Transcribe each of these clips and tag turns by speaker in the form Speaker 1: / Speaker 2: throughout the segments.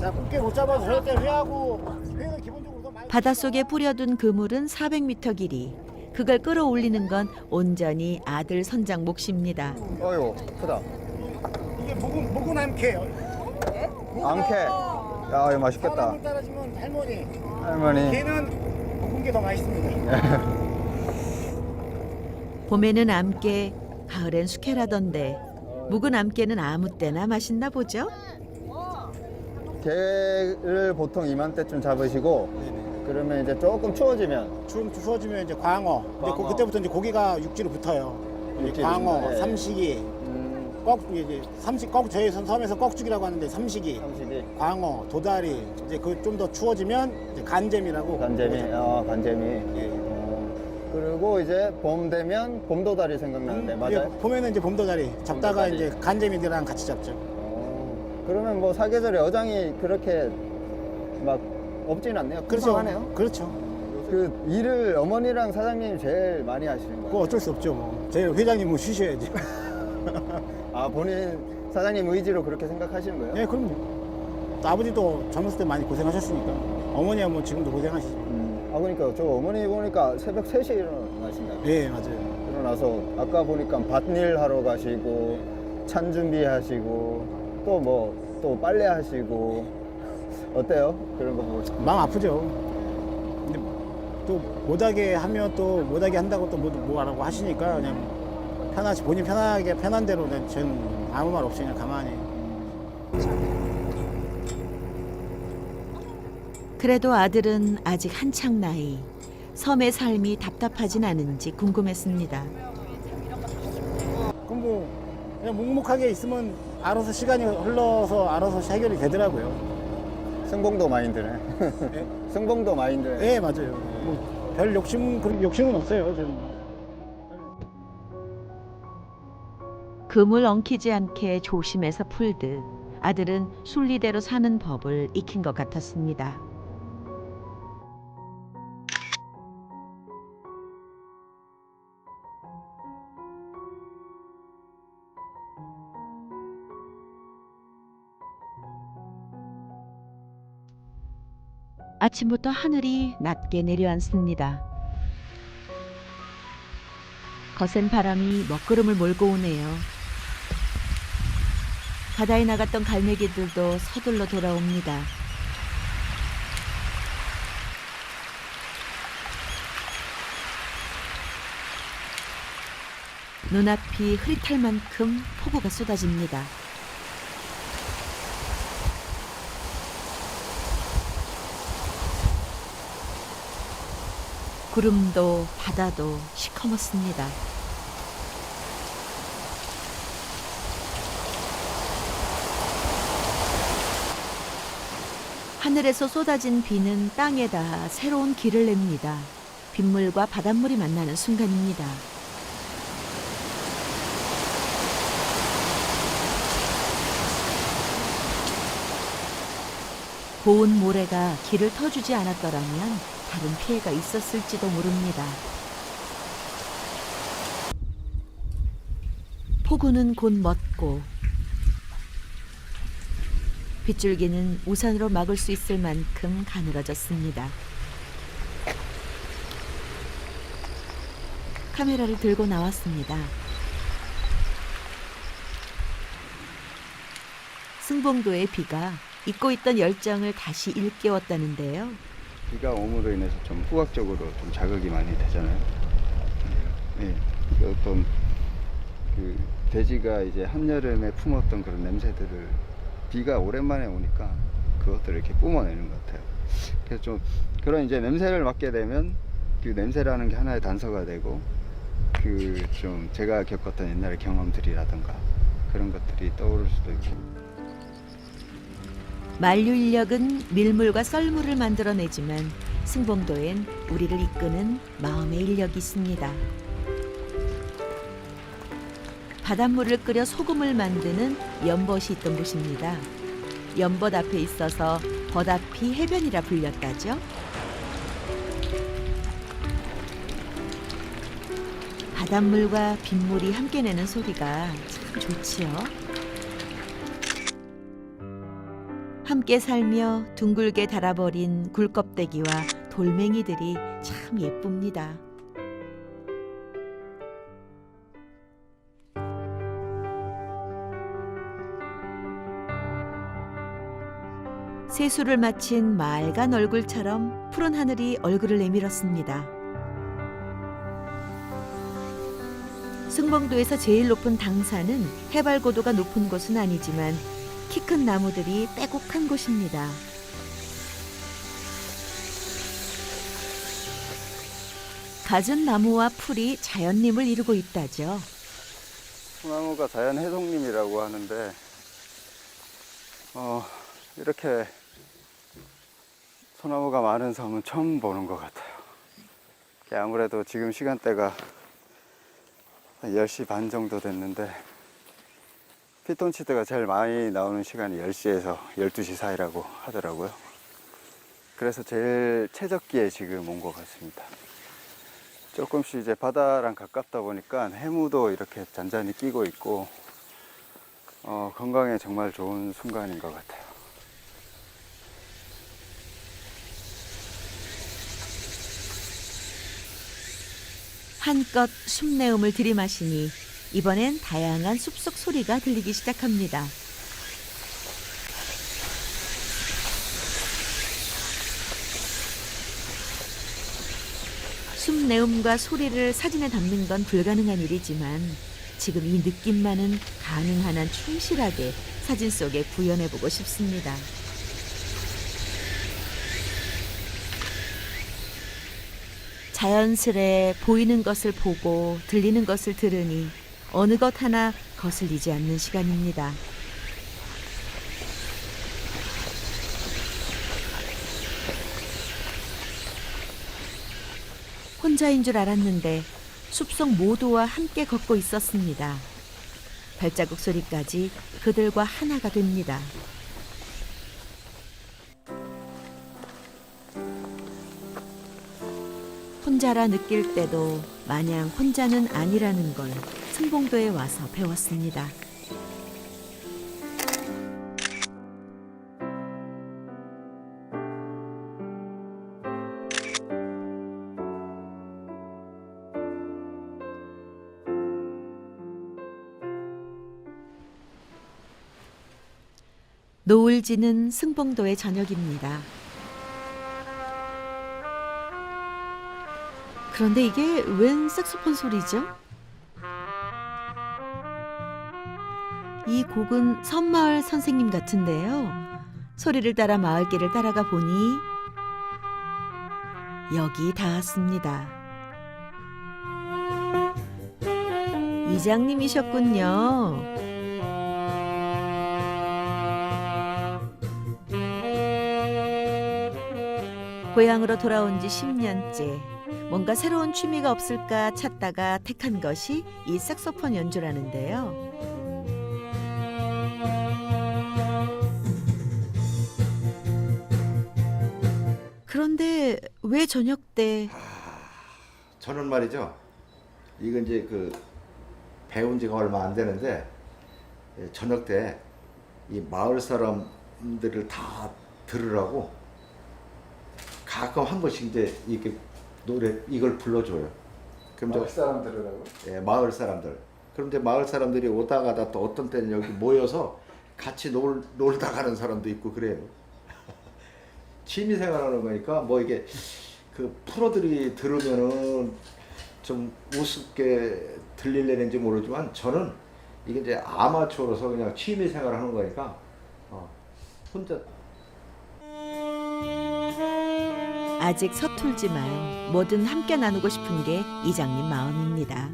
Speaker 1: 자, 곱게 못 잡아서 저럴 때 회하고 회는 기본적으로 더 많이
Speaker 2: 바닷속에 뿌려둔 그물은 400m 길이. 그걸 끌어올리는 건 온전히 아들 선장 몫입니다.
Speaker 3: 어유 크다.
Speaker 1: 이게 묵은 묵은 암캐예요.
Speaker 3: 앙캐. 야 이거 맛있겠다.
Speaker 1: 사람을 따라주면 할머니.
Speaker 3: 할머니.
Speaker 1: 걔는 묵은 게 더 맛있습니다.
Speaker 2: 봄에는 암깨, 가을엔 숙회라던데 묵은 암깨는 아무 때나 맛있나 보죠?
Speaker 3: 개를 보통 이맘때쯤 잡으시고 그러면 이제 조금 추워지면
Speaker 1: 추, 추워지면 이제 광어. 이제
Speaker 3: 광어.
Speaker 1: 고, 그때부터 이제 고기가 육지로 붙어요. 이제
Speaker 3: 육지로,
Speaker 1: 광어,
Speaker 3: 네.
Speaker 1: 삼식이,
Speaker 3: 음,
Speaker 1: 꺽 이제 삼식 꺽 저희 선- 섬에서 꺽죽이라고 하는데 삼식이,
Speaker 3: 삼식이
Speaker 1: 광어, 도다리. 이제 그 좀 더 추워지면 이제 간잼이라고.
Speaker 3: 간재미. 아 간재미.
Speaker 1: 예.
Speaker 3: 어, 그리고 이제 봄 되면 봄도다리 생각나는데
Speaker 1: 음,
Speaker 3: 맞아요?
Speaker 1: 예, 봄에는 이제 봄도다리 잡다가
Speaker 3: 봄도다리.
Speaker 1: 이제 간재미들이랑 같이 잡죠.
Speaker 3: 어, 그러면 뭐 사계절에 어장이 그렇게 막 없진 않네요.
Speaker 1: 그렇죠.
Speaker 3: 하네요.
Speaker 1: 그렇죠.
Speaker 3: 그 일을 어머니랑 사장님이 제일 많이 하시는
Speaker 1: 그거
Speaker 3: 거예요.
Speaker 1: 어쩔 수 없죠. 뭐. 제일 회장님은 쉬셔야지.
Speaker 3: 아 본인 사장님 의지로 그렇게 생각하시는 거예요?
Speaker 1: 예, 그럼 아버지도 젊었을 때 많이 고생하셨으니까 어머니야 뭐 지금도 고생하시죠.
Speaker 3: 음, 아 그러니까 저 어머니 보니까 새벽 3시에 일어나신다.
Speaker 1: 예, 맞아요.
Speaker 3: 일어나서 아까 보니까 밭일 하러 가시고 찬 준비하시고 또 뭐 또 빨래 하시고 어때요? 그런 거 보고
Speaker 1: 마음 아프죠. 근데 또 못하게 하면 또 못하게 한다고 또 뭐, 뭐라고 하시니까 그냥 편하지 본인 편하게 편한 대로 그냥 저는 아무 말 없이 그냥 가만히.
Speaker 2: 그래도 아들은 아직 한창 나이. 섬의 삶이 답답하진 않은지 궁금했습니다.
Speaker 1: 그럼 뭐 그냥 묵묵하게 있으면 알아서 시간이 흘러서 알아서 해결이 되더라고요.
Speaker 3: 승봉도 마인드네.
Speaker 1: 예?
Speaker 3: 승봉도 마인드네.
Speaker 1: 예, 맞아요. 뭐 별 욕심 그런 욕심은 없어요. 저는.
Speaker 2: 금을 엉키지 않게 조심해서 풀듯 아들은 순리대로 사는 법을 익힌 것 같았습니다. 아침부터 하늘이 낮게 내려앉습니다. 거센 바람이 먹구름을 몰고 오네요. 바다에 나갔던 갈매기들도 서둘러 돌아옵니다. 눈앞이 흐릿할 만큼 폭우가 쏟아집니다. 구름도 바다도 시커멓습니다. 하늘에서 쏟아진 비는 땅에다 새로운 길을 냅니다. 빗물과 바닷물이 만나는 순간입니다. 고운 모래가 길을 터주지 않았더라면 다른 피해가 있었을지도 모릅니다. 폭우는 곧 멎고 빗줄기는 우산으로 막을 수 있을 만큼 가늘어졌습니다. 카메라를 들고 나왔습니다. 승봉도의 비가 잊고 있던 열정을 다시 일깨웠다는데요.
Speaker 4: 비가 오므로 인해서 좀 후각적으로 좀 자극이 많이 되잖아요. 네. 그 어떤 그 돼지가 이제 한여름에 품었던 그런 냄새들을 비가 오랜만에 오니까 그것들을 이렇게 뿜어내는 것 같아요. 그래서 좀 그런 이제 냄새를 맡게 되면 그 냄새라는 게 하나의 단서가 되고 그 좀 제가 겪었던 옛날의 경험들이라든가 그런 것들이 떠오를 수도 있고
Speaker 2: 만류 인력은 밀물과 썰물을 만들어내지만 승봉도엔 우리를 이끄는 마음의 인력이 있습니다. 바닷물을 끓여 소금을 만드는 연벗이 있던 곳입니다. 연벗 앞에 있어서 벗 앞이 해변이라 불렸다죠. 바닷물과 빗물이 함께 내는 소리가 참 좋지요. 함께 살며 둥글게 달아버린 굴껍데기와 돌멩이들이 참 예쁩니다. 세수를 마친 맑은 얼굴처럼 푸른 하늘이 얼굴을 내밀었습니다. 승봉도에서 제일 높은 당산은 해발 고도가 높은 곳은 아니지만 키 큰 나무들이 빼곡한 곳입니다. 갖은 나무와 풀이 자연림을 이루고 있다죠.
Speaker 4: 소나무가 자연 해독림이라고 하는데 어, 이렇게 소나무가 많은 섬은 처음 보는 것 같아요. 아무래도 지금 시간대가 한 10시 반 정도 됐는데 피톤치드가 제일 많이 나오는 시간이 10시에서 12시 사이라고 하더라고요. 그래서 제일 최적기에 지금 온 것 같습니다. 조금씩 이제 바다랑 가깝다 보니까 해무도 이렇게 잔잔히 끼고 있고 어, 건강에 정말 좋은 순간인 것 같아요.
Speaker 2: 한껏 숨내음을 들이마시니 이번엔 다양한 숲속 소리가 들리기 시작합니다. 숨내음과 소리를 사진에 담는 건 불가능한 일이지만 지금 이 느낌만은 가능한 한 충실하게 사진 속에 구현해보고 싶습니다. 자연스레 보이는 것을 보고 들리는 것을 들으니 어느 것 하나 거슬리지 않는 시간입니다. 혼자인 줄 알았는데 숲속 모두와 함께 걷고 있었습니다. 발자국 소리까지 그들과 하나가 됩니다. 혼자라 느낄 때도 마냥 혼자는 아니라는 걸 승봉도에 와서 배웠습니다. 노을 지는 승봉도의 저녁입니다. 그런데 이게 웬 색소폰 소리죠? 이 곡은 섬마을 선생님 같은데요. 소리를 따라 마을길을 따라가 보니 여기 닿았습니다. 이장님이셨군요. 고향으로 돌아온 지 10년째. 뭔가 새로운 취미가 없을까 찾다가 택한 것이 이 색소폰 연주라는데요. 왜 저녁 때
Speaker 5: 저는 말이죠. 이건 이제 그 배운 지가 얼마 안 되는데 예, 저녁 때 이 마을 사람들을 다 들으라고 가끔 한 번씩 이제 이렇게 노래 이걸 불러줘요. 그럼 저
Speaker 3: 사람 들으라고?
Speaker 5: 예, 마을 사람들. 그럼 이제 마을 사람들이 오다 가다 또 어떤 때는 여기 모여서 같이 놀, 놀다 가는 사람도 있고 그래요. 취미 생활하는 거니까 뭐 이게 그 프로들이 들으면은 좀 우습게 들릴려는지 모르지만 저는 이게 이제 아마추어로서 그냥 취미 생활하는 거니까 어, 혼자
Speaker 2: 아직 서툴지만 뭐든 함께 나누고 싶은 게 이장님 마음입니다.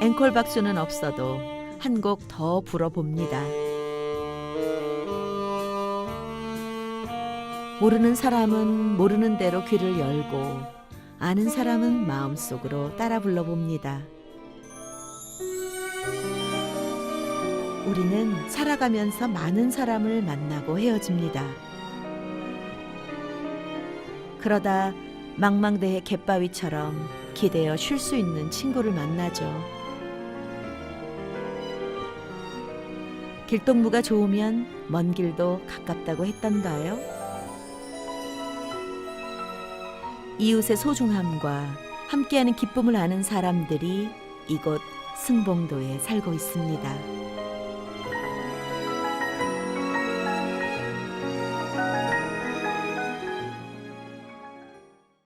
Speaker 2: 앵콜 박수는 없어도 한 곡 더 불어봅니다. 모르는 사람은 모르는 대로 귀를 열고 아는 사람은 마음속으로 따라 불러봅니다. 우리는 살아가면서 많은 사람을 만나고 헤어집니다. 그러다 망망대해 갯바위처럼 기대어 쉴 수 있는 친구를 만나죠. 길동무가 좋으면 먼 길도 가깝다고 했던가요? 이웃의 소중함과 함께하는 기쁨을 아는 사람들이 이곳 승봉도에 살고 있습니다.